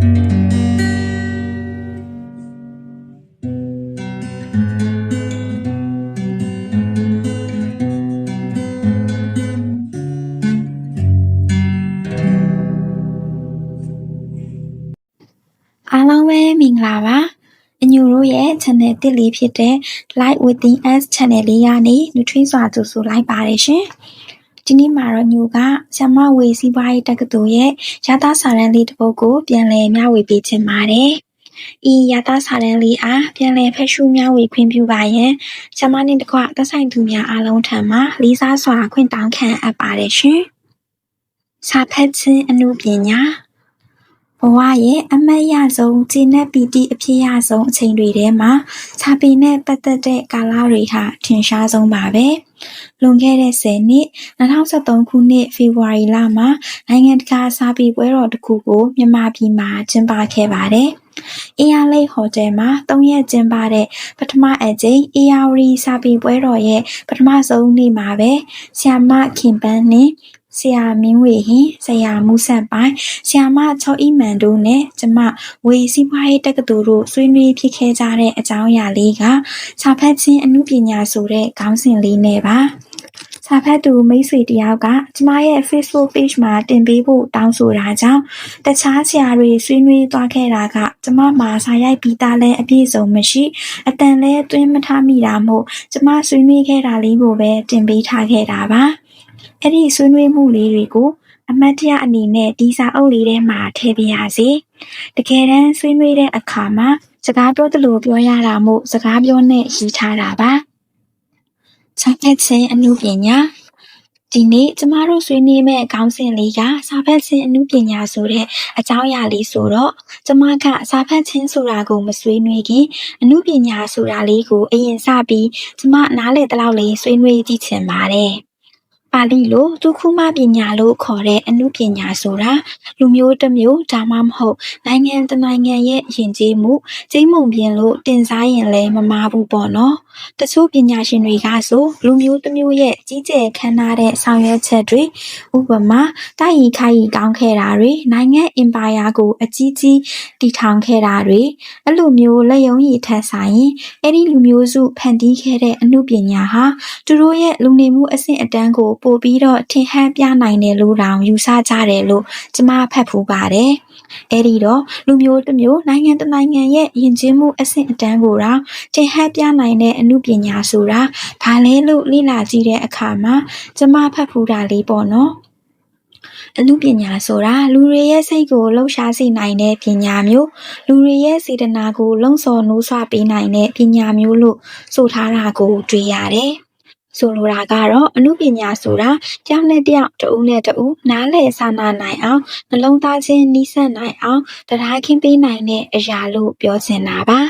အားလုံးပဲမင်္ဂလာပါအညူတို့ရဲ့ channel တစ်လေးဖြစ်တဲ့ Light Within Us channel လေးကနေနူထွေးစွာကြိုဆိုလိုက်ပါတယ်ရှင် ဒီနေ့မှာတော့ညူကဆ iam ဝေစီးပွားရေးတက္ကသိုလ်ရဲ့ရတာစာရန်လေးတစ်ပုဒ်ကိုပြန်လည်မျှဝေပေးချင်ပါတယ်ဤရတာစာရန်လေးအားပြန်လည်ဖက်ရှုမျှဝေခွင့်ပြုပါရန်ဆ iam နှင့်တကွသက်ဆိုင်သူများအားလုံးထံမှလေးစားစွာခွင့်တောင်းခံအပ်ပါတယ်ရှင်စာဖတ်ခြင်းအမှုပညာ ဘဝရဲ့အမတ်ရဆုံးခြေနဲ့ပီတိအဖြစ်ရဆုံးအချိန်တွေထဲမှာစာပေနဲ့ပတ်သက်တဲ့ကာလတွေဟာထင်ရှားဆုံးပါပဲ။လွန်ခဲ့တဲ့10နှစ်2013ခုနှစ်ဖေဖော်ဝါရီလမှာနိုင်ငံတကာစာပေပွဲတော်တစ်ခုကိုမြန်မာပြည်မှာကျင်းပခဲ့ပါတယ်။အေးရလိတ်ဟိုတယ်မှာ၃ရက်ကျင်းပတဲ့ပထမအကြိမ်အေယာဝရီစာပေပွဲတော်ရဲ့ပထမဆုံးနေ့မှာပဲဆီယာမခင်ပန်းနှင့် ဆရာမင်းဝေဟင်ဆရာမူဆန်ပိုင်ဆရာမချောအီမန်တို့နဲ့ကျမဝေစီးပွားရေးတက္ကသိုလ်တို့ဆွေးနွေးဖြစ်ခဲ့ကြတဲ့အကြောင်းအရာလေးကစာဖတ်ခြင်းအမှုပညာဆိုတဲ့ခေါင်းစဉ်လေးနဲ့ပါစာဖတ်သူမိတ်ဆွေတယောက်ကကျမရဲ့ Facebook page မှာတင်ပေးဖို့တောင်းဆိုတာကြောင့်တခြားဆရာတွေဆွေးနွေးသွားခဲ့တာကကျမမှာစာရိုက်ပြီးသားလဲအပြည့်စုံမရှိအတန်လဲတွင်းမထားမိတာမို့ကျမဆွေးနွေးခဲ့တာလေးကိုပဲတင်ပေးထားခဲ့တာပါ အဲ့ဒီဆွေးနွေးမှုလေးတွေကို အမတ်တရအနေနဲ့ဒီစာအုပ်လေးထဲမှာထည့်ပြရစီတကယ်တမ်းဆွေးနွေးတဲ့အခါမှာစကားပြောသလိုပြောရတာမို့စကားပြောနဲ့ရေးထားတာပါစာဖတ်ခြင်းအမှုပညာဒီနေ့ကျမတို့ဆွေးနွေးမယ့်ခေါင်းစဉ်လေးကစာဖတ်ခြင်းအမှုပညာဆိုတဲ့အကြောင်းအရာလေးဆိုတော့ကျမကစာဖတ်ခြင်းဆိုတာကိုမဆွေးနွေးခင်အမှုပညာဆိုတာလေးကိုအရင်စပြီးကျမနားလေတလောက်လေးဆွေးနွေးကြည့်ချင်ပါတယ် ပါဠိလိုဒုက္ခမပညာလို့ခေါ်တဲ့အမှုပညာဆိုတာလူမျိုးတစ်မျိုးဒါမှမဟုတ်နိုင်ငံတစ်နိုင်ငံရဲ့ယဉ်ကျေးမှုကျိမ့်မုံပြင်လို့တင်စားရင်လည်းမမာဘူးပေါ့နော်တချို့ပညာရှင်တွေကဆိုလူမျိုးတစ်မျိုးရဲ့ကြီးကျယ်ခမ်းနားတဲ့ဆောင်ရွက်ချက်တွေဥပမာတိုက်ရီခိုက်ရီကောင်းခဲ့တာတွေနိုင်ငံအင်ပါယာကိုအကြီးကြီးတည်ထောင်ခဲ့တာတွေအဲ့လိုမျိုးလက်ယုံရည်ထက်ဆိုင်ရင်အဲ့ဒီလူမျိုးစုဖန်တီးခဲ့တဲ့အမှုပညာဟာသူတို့ရဲ့လူနေမှုအဆင့်အတန်းကိုပိုပြီးတော့ထင်ဟပ်ပြနိုင်တယ်လို့တောင်ယူဆကြတယ်လို့ကျမဖတ်ဖူးပါတယ်။အဲဒီတော့လူမျိုးတစ်မျိုးနိုင်ငံတစ်နိုင်ငံရဲ့ယဉ်ကျေးမှုအဆင့်အတန်းကိုတောင်ထင်ဟပ်ပြနိုင်တဲ့အမှုပညာဆိုတာဘာလဲလို့လေ့လာကြည့်တဲ့အခါမှာကျမဖတ်ဖူးတာလေးပေါ့နော်။အမှုပညာဆိုတာလူတွေရဲ့စိတ်ကိုလှုပ်ရှားစေနိုင်တဲ့ပညာမျိုးလူတွေရဲ့စေတနာကိုလှုံ့ဆော်နှိုးဆွပေးနိုင်တဲ့ပညာမျိုးလို့ဆိုထားတာကိုတွေ့ရတယ်။ ဆိုလိုတာကတော့အမှုပညာဆိုတာတယောက်နဲ့တယောက်တဦးနဲ့တဦးနားလည်စာနာနိုင်အောင်နှလုံးသားချင်းနီးစပ်နိုင်အောင်တရားခင်းပေးနိုင်တဲ့အရာလို့ပြောချင်တာပါ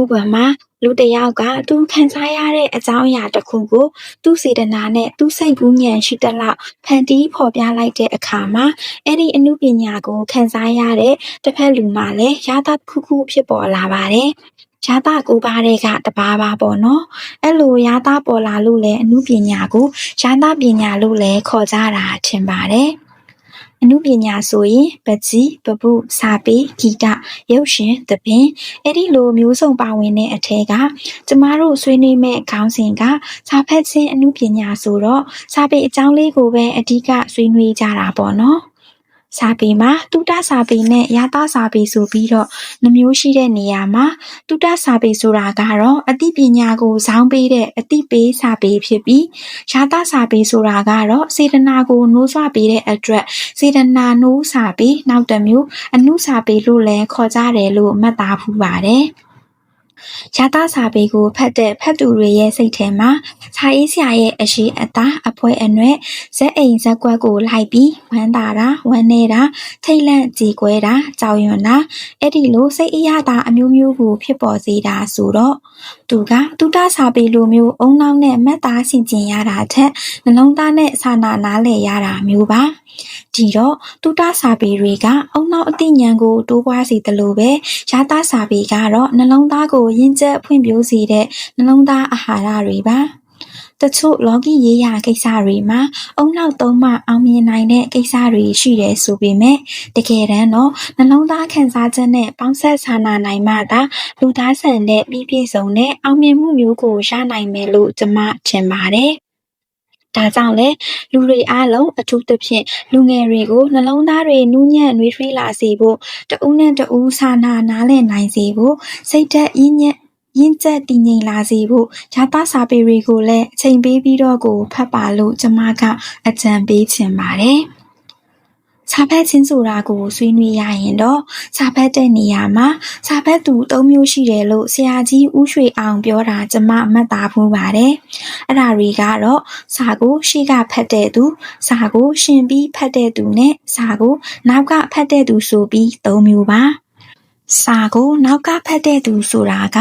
ဥပမာလူတစ်ယောက်ကသူခံစားရတဲ့အကြောင်းအရာတစ်ခုကိုသူ့စေတနာနဲ့သူ့စိတ်ကူးဉာဏ်ရှိသလောက်ဖန်တီးဖော်ပြလိုက်တဲ့အခါမှာအဲ့ဒီအမှုပညာကိုခံစားရတဲ့တစ်ဖက်လူမှလည်းရတာတစ်ခုခုဖြစ်ပေါ်လာပါတယ် ရတာကိုပါတဲ့ကတဘာပါပေါ့နော်အဲ့လိုရတာပေါ်လာလို့လဲအမှုပညာကိုရတာပညာလို့လဲခေါ်ကြတာထင်ပါတယ်အမှုပညာဆိုရင်ပကြီးပပုစာပေဂီတရုပ်ရှင်သပင်အဲ့ဒီလိုမျိုးစုံပါဝင်တဲ့အထက်ကကျမတို့ဆွေးနွေးမဲ့ခေါင်းစဉ်ကစာဖတ်ခြင်းအမှုပညာဆိုတော့စာပေအကြောင်းလေးကိုပဲအဓိကဆွေးနွေးကြတာပေါ့နော် စာပေမှာတုတစာပေနဲ့ယာသစာပေဆိုပြီးတော့နှမျိုးရှိတဲ့နေရာမှာတုတစာပေဆိုတာကတော့အသိပညာကိုဇောင်းပေးတဲ့အသိပေးစာပေဖြစ်ပြီးယာသစာပေဆိုတာကတော့စေတနာကိုနှိုးဆွပေးတဲ့အတွက်စေတနာနှိုးစာပေနောက်တစ်မျိုးအနုစာပေလို့လည်းခေါ်ကြတယ်လို့မှတ်သားဖူးပါတယ်။ ရသစာပေကိုဖတ်တဲ့ဖတ်သူတွေရဲ့စိတ်ထဲမှာစာရေးဆရာရဲ့အရှိအသားအဖွဲအနွဲ့ဇက်အိမ်ဇက်ကွက်ကိုလိုက်ပြီးဝမ်းသာတာဝမ်းနေတာထိတ်လန့်ကြည်ကွဲတာကြောက်ရွံ့တာအဲ့ဒီလိုစိတ်အရသာအမျိုးမျိုးကိုဖြစ်ပေါ်စေတာဆိုတော့ သူကတူတစာပေလိုမျိုးအုံနောက်နဲ့မတ်သားဆင်ကျင်ရတာထက်နှလုံးသားနဲ့စာနာနားလည်ရတာမျိုးပါဒီတော့တူတစာပေတွေကအုံနောက်အသိဉာဏ်ကိုတိုးပွားစေတယ်လို့ပဲရသစာပေကတော့နှလုံးသားကိုရင့်ကျက်ဖွံ့ဖြိုးစေတဲ့နှလုံးသားအာဟာရတွေပါ တချို့လောကီရေးရာကိစ္စတွေမှာအုံနောက်သုံးမှအောင်မြင်နိုင်တဲ့ကိစ္စတွေရှိတယ်ဆိုပေမဲ့တကယ်တမ်းတော့နှလုံးသားခံစားချက်နဲ့ပေါင်းဆက်ဆာနာနိုင်မှသာလူသားဆန်တဲ့ပြီးပြည့်စုံတဲ့အောင်မြင်မှုမျိုးကိုရနိုင်မယ်လို့ကျွန်မထင်ပါတယ်။ဒါကြောင့်လဲလူတွေအားလုံးအထူးသဖြင့်လူငယ်တွေကိုနှလုံးသားတွေနူးညံ့နှွေးထွေးလာစေဖို့တဦးနဲ့တဦးစာနာနားလည်နိုင်စေဖို့စိတ်ဓာတ်ရင်းညက် ရင့်ကျက်တည်ငြိမ်လာစေဖို့ဂျာတာစာပေတွေကိုလည်းအချိန်ပေးပြီးတော့ကိုဖတ်ပါလို့ကျွန်မကအကြံပေးချင်ပါတယ်။စာဖတ်ခြင်းဆိုတာကိုဆွေးနွေးရရင်တော့စာဖတ်တဲ့နေရာမှာစာဖတ်သူ၃မျိုးရှိတယ်လို့ဆရာကြီးဦးရွှေအောင်ပြောတာကျွန်မမှတ်သားဖို့ပါတယ်။အဲ့ဒါတွေကတော့စာကိုရှေ့ကဖတ်တဲ့သူစာကိုရှင်ပြီးဖတ်တဲ့သူနဲ့စာကိုနောက်ကဖတ်တဲ့သူဆိုပြီး၃မျိုးပါ။ စာကိုနောက်ကဖတ်တဲ့သူဆိုတာက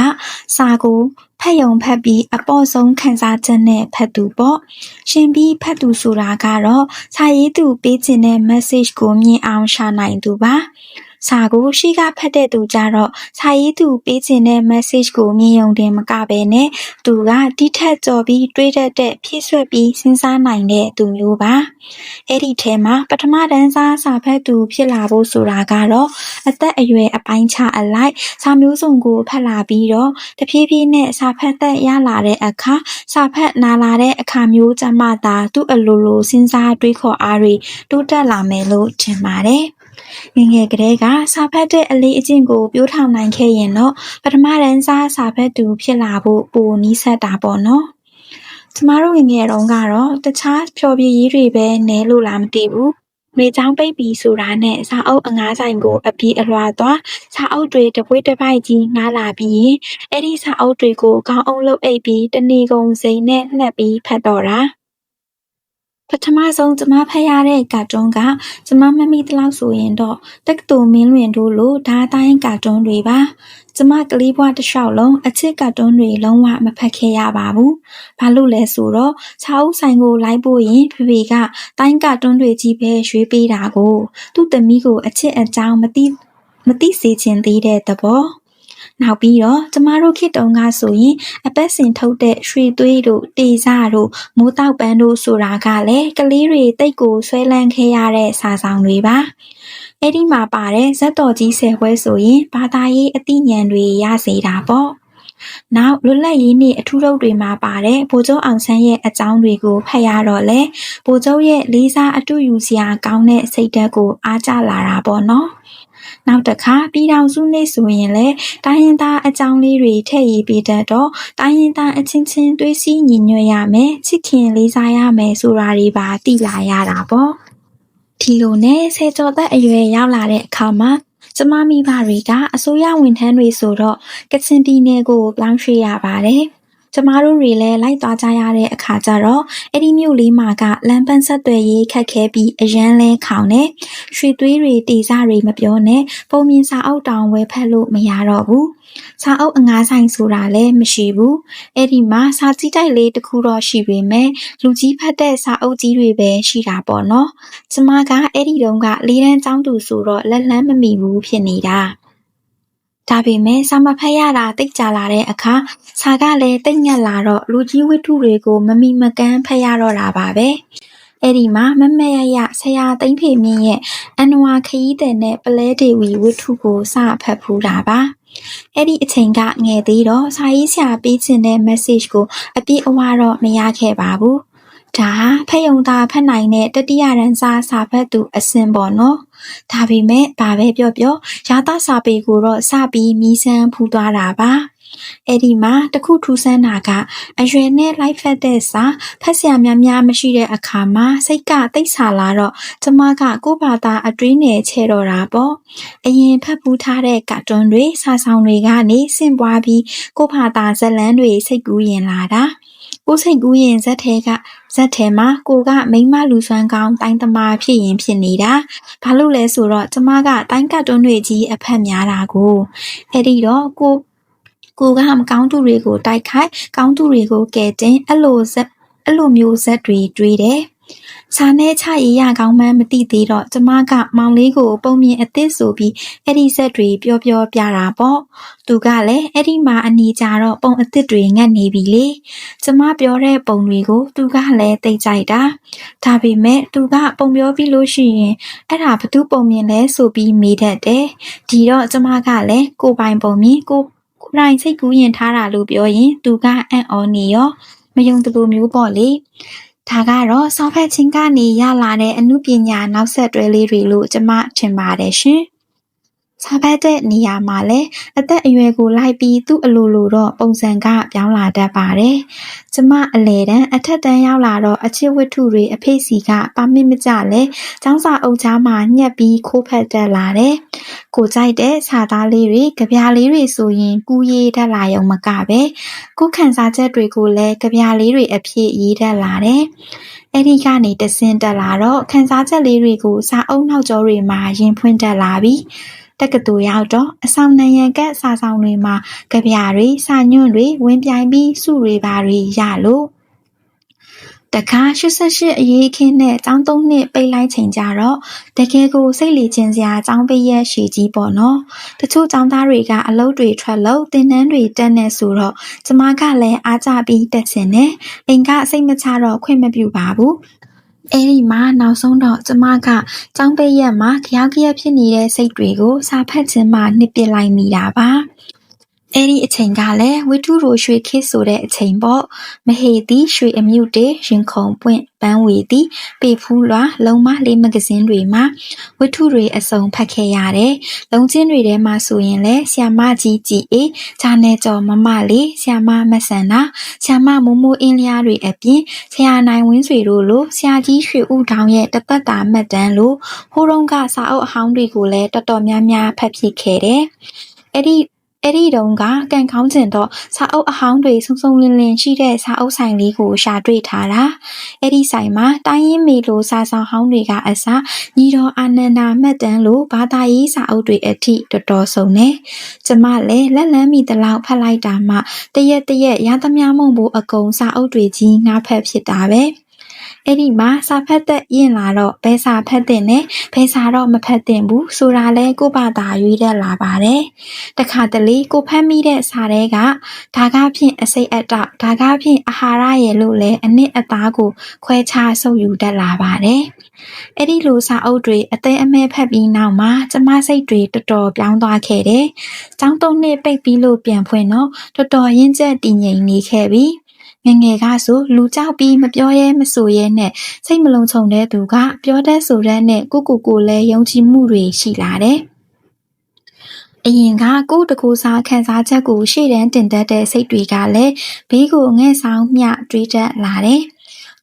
စာကိုဖတ်ယုံဖတ်ပြီးအပေါ့ဆုံးခံစားချက်နဲ့ဖတ်သူပေါ့ရှင်ပြီးဖတ်သူဆိုတာကတော့စာရေးသူပေးခြင်းတဲ့ message ကိုမြင်အောင်ရှာနိုင်သူပါ စာကိုရှိကဖတ်တဲ့သူကြတော့စာရေးသူပေးခြင်းတဲ့ message ကိုမြင်ယုံတင်မကပဲနဲ့သူကတိထက်ကြော်ပြီးတွေးတတ်တဲ့ဖြည့်ဆွက်ပြီးစဉ်းစားနိုင်တဲ့သူမျိုးပါအဲ့ဒီထဲမှာပထမတန်းစားစာဖတ်သူဖြစ်လာဖို့ဆိုတာကတော့အသက်အရွယ်အပိုင်းခြားအလိုက်စာမျိုးစုံကိုဖတ်လာပြီးတော့တဖြည်းဖြည်းနဲ့စာဖတ်သက်ရလာတဲ့အခါစာဖတ်နာလာတဲ့အခါမျိုးကြမှသာသူ့အလိုလိုစဉ်းစားတွေးခေါ်အားတွေတိုးတက်လာမယ်လို့ထင်ပါတယ် ငယ်ငယ်ကတည်းကစာဖတ်တဲ့အလေးအကျင့်ကိုပြိုးထောင်နိုင်ခဲ့ရင်တော့ပထမတန်းစားစာဖတ်သူဖြစ်လာဖို့ပိုနီးစပ်တာပေါ့နော်ကျမတို့ငယ်ငယ်တုန်းကတော့တခြားဖျော်ဖြေရေးတွေပဲနဲလို့လားမသိဘူး။မေချောင်းပိတ်ပြီဆိုတာနဲ့စာအုပ်အငါးဆိုင်ကိုအပြေးအလွှာသွားစာအုပ်တွေတပွေးတပိုက်ကြီးငှားလာပြီးရင်အဲ့ဒီစာအုပ်တွေကိုခေါင်းအုပ်လုပ်အိပ်ပြီးတနေကုန်စိန်နဲ့နှက်ပြီးဖတ်တော့တာ။ပ ထမဆုံးကျမဖတ်ရတဲ့ကာတွန်းကကျမမမိသလောက်ဆိုရင်တော့တက္ကသိုလ်မင်းလွင်တို့လိုဓာတ်တိုင်းကာတွန်းတွေပါကျမကလေးဘွားတစ်လျှောက်လုံးအချစ်ကာတွန်းတွေလုံးဝမဖတ်ခဲ့ရပါဘူး။ဘာလို့လဲဆိုတော့ခြောက်ဆိုင်ကိုလိုက်ဖို့ရင်ဖေဖေကတိုင်းကာတွန်းတွေကြီးပဲရွေးပေးတာကို သူ့သမီးကိုအချစ်အကြောင်းမသိမသိစေချင်သေးတဲ့သဘော။ နောက်ပြီးတော့ကျမတို့ခေတ်တုန်းကဆိုရင်အပတ်စဉ်ထုတ်တဲ့ရွှေသွေးတို့တေစတို့မိုးတောက်ပန်းတို့ဆိုတာကလည်းကလေးတွေတိတ်ကိုဆွဲလန်းခဲ့ရတဲ့စာဆောင်တွေပါအဲ့ဒီမှာပါတဲ့ဇက်တော်ကြီးဆယ်ခွဲဆိုရင်ဘာသာရေးအသိဉာဏ်တွေရစေတာပေါ့နောက်လွတ်လပ်ရေးနေ့အထူးထုတ်တွေမှာပါတဲ့ဗိုလ်ချုပ်အောင်ဆန်းရဲ့အကြောင်းတွေကိုဖတ်ရတော့လေဗိုလ်ချုပ်ရဲ့လေးစားအတူယူစရာကောင်းတဲ့စိတ်ဓာတ်ကိုအားကျလာတာပေါ့နော် နောက်တစ်ခါပြည်ထောင်စုနေ့ဆိုရင်လည်းတိုင်းရင်းသားအကြောင်းလေးတွေထည့်ရေးပေးတတ်တော့တိုင်းရင်းသားအချင်းချင်းတွေးစည်းညီညွတ်ရမယ်ချစ်ခင်လေးစားရမယ်ဆိုတာတွေပါသိလာရတာပေါ့ဒီလိုနဲ့ဆယ်ကျော်သက်အရွယ်ရောက်လာတဲ့အခါမှာကျမမိဘတွေကအစိုးရဝန်ထမ်းတွေဆိုတော့ကချင်ပြည်နယ်ကိုပြောင်းရွှေ့ရပါတယ်။ ကျမတို့တွေလည်းလိုက်သွားကြရတဲ့အခါကျတော့အဲ့ဒီမြို့လေးမှာကလမ်းပန်းဆက်သွယ်ရေးခက်ခဲပြီးအရန်လဲခေါင်နဲ့ရွှေသွေးတွေတေစာတွေမပြောနဲ့ပုံမြင်စာအုပ်တောင်ဝယ်ဖက်လို့မရတော့ဘူးစာအုပ်အငါးဆိုင်ဆိုတာလည်းမရှိဘူးအဲ့ဒီမှာစာကြည့်တိုက်လေးတစ်ခုတော့ရှိပေမဲ့လူကြီးဖတ်တဲ့စာအုပ်ကြီးတွေပဲရှိတာပေါ့နော်ကျမကအဲ့ဒီတုန်းကလေးတန်းကျောင်းသူဆိုတော့လက်လန်းမမီဘူးဖြစ်နေတာ ဒါပေမဲ့စာမဖတ်ရတာသိပ်ကြာလာတဲ့အခါစာကလည်းသိပ်ညက်လာတော့လူကြီးဝတ္ထုတွေကိုမမီမကန်းဖတ်ရတော့တာပါပဲ။အဲ့ဒီမှာမမက်ရရဆရာသိန်းဖေမြင့်ရဲ့အန်နဝါခရီးသည်နဲ့ပလဲဒေဝီဝတ္ထုကိုစဖတ်ဖူးတာပါ။အဲ့ဒီအချိန်ကငယ်သေးတော့စာရေးဆရာပေးချင်တဲ့ message ကိုအပြည့်အဝတော့မရခဲ့ပါဘူး။ ဒါဟာဖတ်ရုံသာဖတ်နိုင်တဲ့တတိယတန်းစားစာဖတ်သူအဆင့်ပေါ့နော်။ဒါပေမဲ့ဘာပဲပြောပြောရာသစာပေကိုတော့စပြီးမီးစမ်းဖူးသွားတာပါ။အဲ့ဒီမှာတခုထူးဆန်းတာကအရွယ်နဲ့လိုက်ဖက်တဲ့စာဖတ်ဆရာများများမရှိတဲ့အခါမှာစိတ်ကတိတ်ဆာလာတော့ကျမကကိုယ့်ဘာသာအတွင်းနဲ့ချဲတော့တာပေါ့။အရင်ဖတ်ဖူးထားတဲ့ကာတွန်းတွေစာဆောင်တွေကနေဆင့်ပွားပြီးကိုယ့်ဘာသာဇလန်းတွေစိတ်ကူးရင်လာတာ။ ကိုစိတ်ကူးရင်ဇက်ထဲကဇက်ထဲမှာကိုကမိမလူစွမ်းကောင်းတိုင်းသမားဖြစ်ရင်ဖြစ်နေတာဘာလို့လဲဆိုတော့ကျမကတိုင်းကတ်တွန်းတွေကြီးအဖက်များတာကိုအဲ့ဒီတော့ကိုကိုကမကောင်းသူတွေကိုတိုက်ခိုက်ကောင်းသူတွေကိုကဲတင်အဲ့လိုဇက်အဲ့လိုမျိုးဇက်တွေတွေးတယ် စာနဲ့ချရေးရကောင်းမှန်းမသိသေးတော့ကျမကမောင်လေးကိုပုံမြင်အသစ်ဆိုပြီးအဲ့ဒီဆက်တွေပြောပြောပြတာပေါ့သူကလည်းအဲ့ဒီမှာအနေကြတော့ပုံအသစ်တွေငတ်နေပြီလေကျမပြောတဲ့ပုံတွေကိုသူကလည်းသိကြိုက်တာဒါပေမဲ့သူကပုံပြောပြီးလို့ရှိရင်အဲ့ဒါဘသူပုံမြင်လဲဆိုပြီးမေးတတ်တယ်ဒီတော့ကျမကလည်းကိုပိုင်ပုံမြင်ကိုကိုယ်တိုင်စိတ်ကူးရင်ထားတာလို့ပြောရင်သူကအံ့ဩနေရောမယုံသလိုမျိုးပေါ့လေ ဒါကတော့စောဖက်ချင်းကနေရလာတဲ့အမှုပညာနောက်ဆက်တွဲလေးတွေလို့ကျမထင်ပါတယ်ရှင်။ စာဖတ်တဲ့နေရာမှာလည်းအသက်အရွယ်ကိုလိုက်ပြီးသူ့အလိုလိုတော့ပုံစံကပြောင်းလာတတ်ပါတယ်။ကျမအလေတန်းအထက်တန်းရောက်လာတော့အချစ်ဝတ္ထုတွေအဖေစီကပါမစ်မကြလဲចောင်းစာအုပ်ချားမှာညှက်ပြီးခိုးဖက်တက်လာတယ်။ကိုကြိုက်တဲ့စာသားလေးတွေကြပြလေးတွေဆိုရင်ကူးရေးတတ်လာရုံမကပဲကိုခံစားချက်တွေကိုလည်းကြပြလေးတွေအဖြစ်ရေးတတ်လာတယ်။အဲ့ဒီကနေတဆင့်တက်လာတော့ခန်းစားချက်လေးတွေကိုစာအုပ်နောက်ကျောတွေမှာရင်ဖွင့်တက်လာပြီ။ တက္ကသိုလ်ရောက်တော့အဆောင်နံရံကတ်စာဆောင်တွေမှာကြပြတွေစာညွန့်တွေဝင်ပြိုင်ပြီးစုတွေပါတွေရလို့တခါ88အရေးအခင်းနဲ့ចောင်းသုံးနှစ်ပိတ်လိုက်ချိန်ကြတော့တကယ်ကိုစိတ်လေချင်းစရာចောင်းပိတ်ရက်ရှည်ကြီးပေါ့နော်တချို့ចောင်းသားတွေကအလုပ်တွေထွက်လို့တင်နန်းတွေတက်နေဆိုတော့ကျမကလည်းအားကြပြီးတက်ချင်တယ်အိမ်ကစိတ်မချတော့ခွင့်မပြုပါဘူး အဲဒီမှာနောက်ဆုံးတော့ကျမကကျောင်းပိတ်ရက်မှာဂယောက်ဂရက်ဖြစ်နေတဲ့စိတ်တွေကိုစာဖတ်ခြင်းမှနှစ်ပစ်လိုက်မိတာပါ အဲ့ဒီအချိန်ကလည်းဝိတုရိုရွှေခေတ်ဆိုတဲ့အချိန်ပေါ့မဟေသည်ရွှေအမြုတေရင်ခုံပွင့်ပန်းဝေသည်ပေဖူးလွာလုံမလေးမဂဇင်းတွေမှာဝိထုတွေအစုံဖတ်ခဲ့ရတယ်လုံချင်းတွေထဲမှာဆိုရင်လည်းဆီယမကြီးကြည်အေးဂျာနယ်ကျော်မမလေးဆီယမမဆန်နာဆီယမမိုးမိုးအင်းလျားတွေအပြင်ဆရာနိုင်ဝင်းဆွေတို့လိုဆရာကြီးရွှေဦးတောင်ရဲ့တသက်တာမှတ်တမ်းလိုဟိုးတုန်းကစာအုပ်အဟောင်းတွေကိုလည်းတော်တော်များများဖတ်ဖြစ်ခဲ့တယ်အဲ့ဒီ အဲ့ဒီတုန်းကကံကောင်းကျင်တော့စာအုပ်အဟောင်းတွေစုံစုံလင်လင်ရှိတဲ့စာအုပ်ဆိုင်လေးကိုရှာတွေ့ထားတာအဲ့ဒီဆိုင်မှာတိုင်းရင်းမေလိုစာဆောင်ဟောင်းတွေကအစညီတော်အာနန္ဒာမှတ်တမ်းလိုဘာသာရေးစာအုပ်တွေအထိတော်တော်စုံနေကျမလည်းလက်လန်းမိတလောက်ဖတ်လိုက်တာမှတရက်တရက်ရသမျှမုံဘူးအကုံစာအုပ်တွေကြီးငါဖက်ဖြစ်တာပဲ။ အဲ့ဒီမှာစာဖတ်သက်ရင်လာတော့ဘယ်စာဖတ်တင်နဲ့ဘယ်စာတော့မဖတ်တင်ဘူးဆိုတာလဲကိုဘာသာရွေးတတ်လာပါတယ်တခါတလေကိုဖတ်မိတဲ့စာတွေကဒါကဖြင့်အစိတ်အတောက်ဒါကဖြင့်အာဟာရရဲ့လို့လဲအနစ်အသားကိုခွဲခြားဆုပ်ယူတတ်လာပါတယ်အဲ့ဒီလိုစာအုပ်တွေအသေးအမဲဖတ်ပြီးနောက်မှာကျမစိတ်တွေတော်တော်ပြောင်းသွားခဲ့တယ်။ကျောင်းသုံးနှစ်ပိတ်ပြီးလို့ပြန်ဖွင့်တော့တော်တော်ရင့်ကျက်တည်ငြိမ်နေခဲ့ပြီ။ ငယ်ငယ်ကဆိုလူကြောက်ပြီးမပြောရဲမဆိုရဲနဲ့စိတ်မလုံခြုံတဲ့သူကပြောတတ်ဆိုတတ်နဲ့ကိုကိုကိုလည်းယုံကြည်မှုတွေရှိလာတယ်။အရင်ကကိုတကူစားခံစားချက်ကိုရှေ့တန်းတင်တတ်တဲ့စိတ်တွေကလည်းဘေးကိုငဲ့ဆောင်မျှတွေးတတ်လာတယ်။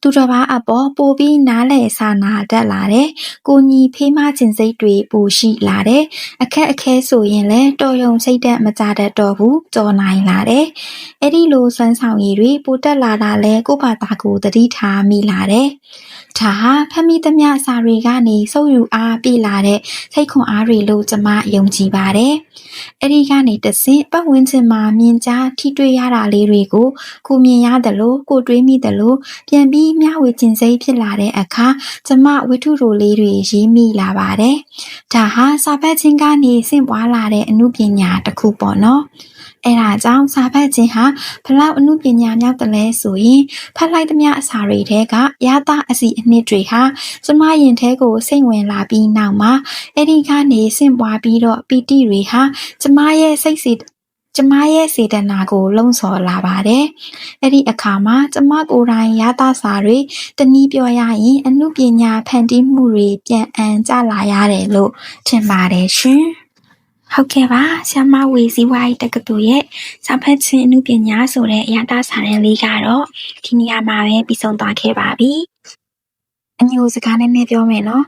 သူတစ်ပါးအပေါ်ပိုပြီးနားလည်စာနာတတ်လာတယ်။ကိုညီဖေးမခြင်းစိတ်တွေပိုရှိလာတယ်။အခက်အခဲဆိုရင်လည်းတော်ရုံစိတ်သက်မကြတတ်တော့ဘူးကြော်နိုင်လာတယ်။အဲ့ဒီလိုစွမ်းဆောင်ရည်တွေပိုတက်လာတာလဲကိုဘာသာကိုတတိထားမိလာတယ်။ဒါဟာဖမ်းမိသမျှစာတွေကနေစုပ်ယူအားပြလာတဲ့စိတ်ခွန်အားတွေလို့ကျမယုံကြည်ပါတယ်။အဲ့ဒီကနေတဆင့်ပတ်ဝန်းကျင်မှာမြင်ကြားထိတွေ့ရတာလေးတွေကိုကိုမြင်ရတယ်လို့ကိုတွေးမိတယ်လို့ပြန်ပြီးမျှဝေခြင်းစိတ်ဖြစ်လာတဲ့အခါကျမဝိထုရိုလေးတွေရေးမိလာပါတယ်။ဒါဟာစာဖတ်ခြင်းကနေဆင့်ပွားလာတဲ့အမှုပညာတစ်ခုပေါ့နော်။ အဲဒါကြောင့်စာဖတ်ခြင်းဟာဘလောက်အမှုပညာမြောက်တယ်လဲဆိုရင်ဖတ်လိုက်သမျှအစာတွေထဲကရတာအစီအနှစ်တွေဟာကျမရင်ထဲကိုစိတ်ဝင်လာပြီးနောက်မှာအဲ့ဒီကနေဆင့်ပွားပြီးတော့ပီတိတွေဟာကျမရဲ့စိတ်စီကျမရဲ့စေတနာကိုလုံဆော်လာပါတယ်။အဲ့ဒီအခါမှာကျမကိုယ်တိုင်ရတာစာတွေတနည်းပြောရရင်အမှုပညာဖန်တီးမှုတွေပြန်အန်ကြလာရတယ်လို့ထင်ပါတယ်ရှင်။ ဟုတ်ကဲ့ပါဆ iam မဝေစီဝိုင်းတက္ကသိုလ်ရဲ့စာဖတ်ခြင်းအမှုပညာဆိုတဲ့အရာတာစာရင်းလေးကတော့ဒီနေရာမှာပဲပြီးဆုံးသွားခဲ့ပါပြီအညိုစကားနဲ့နဲ့ပြောမယ်နော်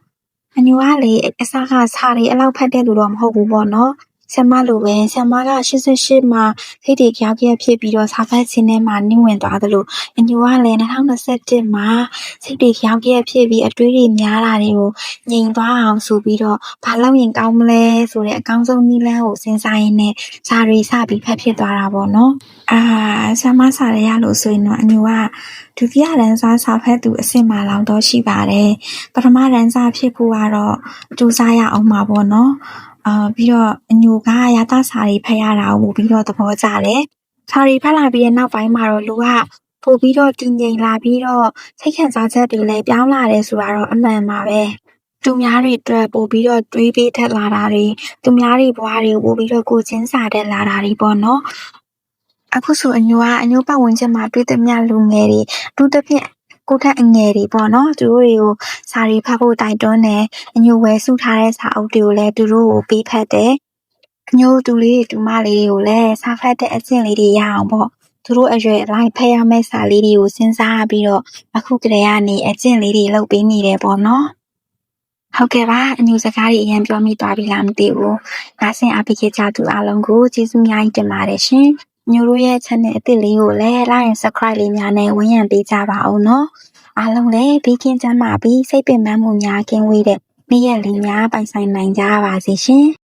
အညိုကလေအစားကစာတွေအလောက်ဖတ်တဲ့လူတော့မဟုတ်ဘူးပေါ့နော် ဆ iam မလိုပဲဆ iam မက88မှာခိတ်တေရောက်ခဲ့ဖြစ်ပြီးတော့စာဖတ်ခြင်းထဲမှာနှိမ့်ဝင်သွားသလိုအညူကလည်း2021မှာစိတ်တွေရောက်ခဲ့ဖြစ်ပြီးအတွေးတွေများတာတွေကိုငြိမ်သွားအောင်ဆိုပြီးတော့ဘာလုပ်ရင်ကောင်းမလဲဆိုတဲ့အကောင်းဆုံးနည်းလမ်းကိုစဉ်းစားရင်းနဲ့စာတွေစပြီးဖတ်ဖြစ်သွားတာပေါ့နော်အာဆ iam မစာရရလို့ဆိုရင်တော့အညူကဒုတိယရန်စာစာဖတ်သူအစ်စ်မှလောင်တော့ရှိပါတယ်ပထမရန်စာဖြစ်ဖို့ကတော့ကြိုးစားရအောင်ပါပေါ့နော် အာပြီးတော့အညိုကရသစာတွေဖတ်ရတာကိုပိုပြီးတော့သဘောကျတယ်။စာတွေဖတ်လာပြီးတဲ့နောက်ပိုင်းမှာတော့လူကပိုပြီးတော့တည်ငြိမ်လာပြီးတော့စိတ်ခံစားချက်တွေလည်းပြောင်းလာတယ်ဆိုတာတော့အမှန်ပါပဲ။သူများတွေအတွက်ပိုပြီးတော့တွေးပေးထက်လာတာတွေသူများတွေဘဝတွေကိုပိုပြီးတော့ကိုယ်ချင်းစာတက်လာတာတွေပေါ့နော်။အခုဆိုအညိုကအညိုပတ်ဝန်းကျင်မှာတွေ့သမျှလူငယ်တွေအထူးသဖြင့် ကိုယ့်ထက်အငယ်တွေပေါ့နော်သူတို့တွေကိုစာတွေဖတ်ဖို့တိုက်တွန်းတယ်အညိုဝယ်စုထားတဲ့စာအုပ်တွေကိုလည်းသူတို့ကိုပေးဖတ်တယ်အညိုတူလေးတွေတူမလေးတွေကိုလည်းစာဖတ်တဲ့အကျင့်လေးတွေရအောင်ပေါ့သူတို့အရွယ်အလိုက်ဖတ်ရမယ့်စာလေးတွေကိုစဉ်းစားပြီးတော့အခုကတည်းကနေအကျင့်လေးတွေလုပ်ပေးနေတယ်ပေါ့နော်ဟုတ်ကဲ့ပါအညူစကားတွေအရင်ပြောမိသွားပြီလားမသိဘူး။နားဆင်အားပေးခဲ့ကြသူအားလုံးကိုကျေးဇူးများကြီးတင်ပါတယ်ရှင်။ ညိုတို့ရဲ့ channel အသစ်လေးကိုလည်း like and subscribe လေးများနဲ့ဝင်ရံပေးကြပါအောင်နော်။အားလုံးလည်းဘေးကင်းကျန်းမာပြီးစိတ်ပင်ပန်းမှုများကင်းဝေးတဲ့နေ့ရက်လေးများပိုင်ဆိုင်နိုင်ကြပါစေရှင်။